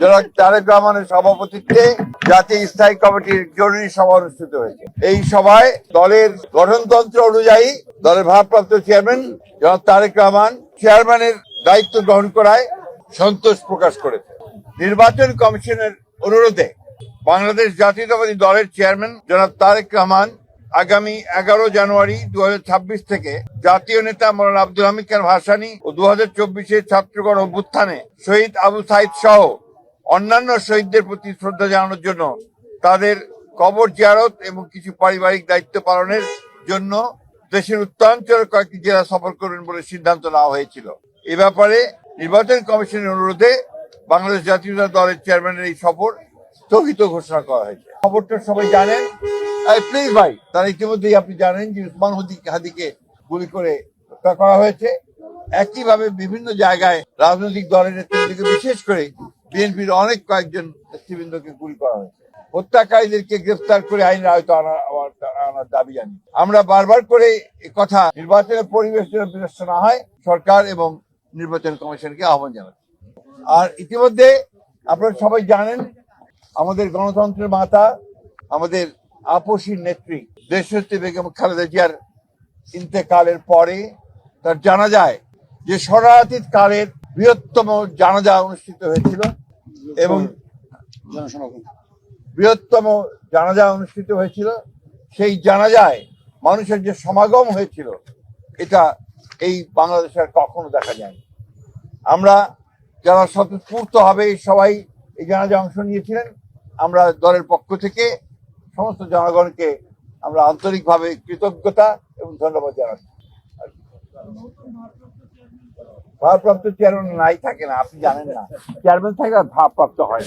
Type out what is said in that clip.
জনাব তারেক রহমানের সভাপতিত্বে জাতীয় স্থায়ী কমিটির জরুরি সভা অনুষ্ঠিত হয়েছে। এই সভায় দলের গঠনতন্ত্র অনুযায়ী দলের ভারপ্রাপ্ত চেয়ারম্যান জনাব তারেক রহমান চেয়ারম্যানের দায়িত্ব গ্রহণ করায় সন্তোষ প্রকাশ করেছে। নির্বাচন কমিশনের অনুরোধে বাংলাদেশ জাতীয়তাবাদী দলের চেয়ারম্যান জনাব তারেক রহমান আগামী এগারো জানুয়ারি দু হাজার ছাব্বিশ থেকে জাতীয় নেতা মৌলানা আব্দুল হামিদ খান ভাসানী ও দু হাজার ছাত্রগণ অভ্যুত্থানে শহীদ আবু সাইদ সহ অন্যান্য শহীদদের প্রতি শ্রদ্ধা জানানোর জন্য তাদের কবর জিয়ারত এবং কিছু পারিবারিক দায়িত্ব পালনের জন্য দেশের উত্তরাঞ্চলের কয়েকটি জেলা সফর করবেন বলে সিদ্ধান্ত নেওয়া হয়েছিল। এ ব্যাপারে নির্বাচন কমিশনের অনুরোধে বাংলাদেশ জাতীয় দলের চেয়ারম্যানের এই সফর স্থগিত ঘোষণা করা হয়েছে। খবরটা সবাই জানেন? প্লিজ ভাই, তারা ইতিমধ্যেই আপনি জানেন যে উসমান হাদি- হাদিকে গুলি করে হত্যা করা হয়েছে। একইভাবে বিভিন্ন জায়গায় রাজনৈতিক দলের নেতৃত্বকে বিশেষ করে বিএনপির অনেক কয়েকজন নেতৃবৃন্দকে গুলি করা হয়েছে। হত্যাকারীদেরকে গ্রেফতার করে আনা আমার- আনার দাবি জানি আমরা বারবার করে কথা নির্বাচনের পরিবেশ যেন বিনষ্ট না হয়, সরকার এবং নির্বাচন কমিশনকে আহ্বান জানাচ্ছি। আর ইতিমধ্যে আপনারা সবাই জানেন, আমাদের গণতন্ত্রের মাতা, আমাদের আপসীর নেত্রী, দেশনেত্রী বেগম খালেদা জিয়ার ইন্তেকালের পরে তার জানা যায় যে শরণার্থী কালের বৃহত্তম জানাজা অনুষ্ঠিত হয়েছিল এবং বৃহত্তম জানাজা অনুষ্ঠিত হয়েছিল। সেই জানাজায় মানুষের যে সমাগম হয়েছিল, এটা এই বাংলাদেশে কখনো দেখা যায়নি। আমরা যারা স্বতঃস্ফূর্ত হবে সবাই এই জানাজা অংশ নিয়েছিলেন, আমরা দলের পক্ষ থেকে সমস্ত জনগণকে আমরা আন্তরিকভাবে কৃতজ্ঞতা এবং ধন্যবাদ জানাচ্ছি। ভারপ্রাপ্ত চেয়ারম্যান নাই থাকে না আপনি জানেন না চেয়ারম্যান থাকে না ভারপ্রাপ্ত হয়।